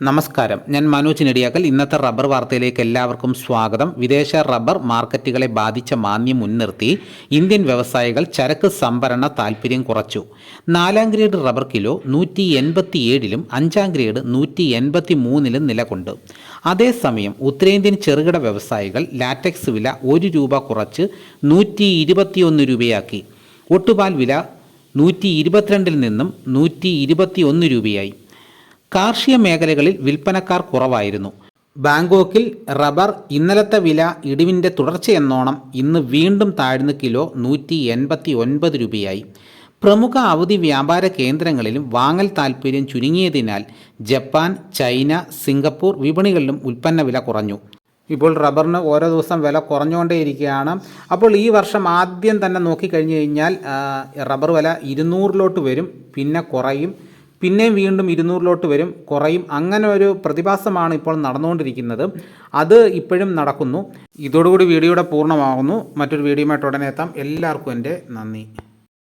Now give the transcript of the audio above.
നമസ്കാരം. ഞാൻ മനോജ് നെടിയാക്കൽ. ഇന്നത്തെ റബ്ബർ വാർത്തയിലേക്ക് എല്ലാവർക്കും സ്വാഗതം. വിദേശ റബ്ബർ മാർക്കറ്റുകളെ ബാധിച്ച മാന്യം മുൻനിർത്തി ഇന്ത്യൻ വ്യവസായികൾ ചരക്ക് സംഭരണ താൽപ്പര്യം കുറച്ചു. നാലാം ഗ്രേഡ് റബ്ബർ കിലോ നൂറ്റി എൺപത്തി ഏഴിലും അഞ്ചാം ഗ്രേഡ് നൂറ്റി എൺപത്തി മൂന്നിലും നിലകൊണ്ട്. അതേസമയം ഉത്തരേന്ത്യൻ ചെറുകിട വ്യവസായികൾ ലാറ്റക്സ് വില ഒരു രൂപ കുറച്ച് നൂറ്റി ഇരുപത്തിയൊന്ന് രൂപയാക്കി. ഒട്ടുപാൽ വില നൂറ്റി ഇരുപത്തിരണ്ടിൽ നിന്നും നൂറ്റി ഇരുപത്തിയൊന്ന് രൂപയായി. കാർഷിക മേഖലകളിൽ വിൽപ്പനക്കാർ കുറവായിരുന്നു. ബാങ്കോക്കിൽ റബ്ബർ ഇന്നലത്തെ വില ഇടിവിന്റെ തുടർച്ചയെന്നോണം ഇന്ന് വീണ്ടും താഴ്ന്ന് കിലോ നൂറ്റി എൺപത്തി ഒൻപത് രൂപയായി. പ്രമുഖ അവധി വ്യാപാര കേന്ദ്രങ്ങളിലും വാങ്ങൽ താൽപ്പര്യം ചുരുങ്ങിയതിനാൽ ജപ്പാൻ ചൈന സിംഗപ്പൂർ വിപണികളിലും ഉൽപ്പന്ന വില കുറഞ്ഞു. ഇപ്പോൾ റബ്ബറിന് ഓരോ ദിവസം വില കുറഞ്ഞുകൊണ്ടേയിരിക്കുകയാണ് അപ്പോൾ ഈ വർഷം ആദ്യം തന്നെ നോക്കിക്കഴിഞ്ഞു കഴിഞ്ഞാൽ റബ്ബർ വില ഇരുന്നൂറിലോട്ട് വരും പിന്നെ കുറയും. പിന്നെയും വീണ്ടും ഇരുന്നൂറിലോട്ട് വരും. കുറയും. അങ്ങനെ ഒരു പ്രതിഭാസമാണ് ഇപ്പോൾ നടന്നുകൊണ്ടിരിക്കുന്നത്. അത് ഇപ്പോഴും നടക്കുന്നു. ഇതോടുകൂടി വീഡിയോയുടെ പൂർണമാകുന്നു. മറ്റൊരു വീഡിയോയുമായിട്ട് ഉടനെ എത്താം. എല്ലാവർക്കും എന്റെ നന്ദി.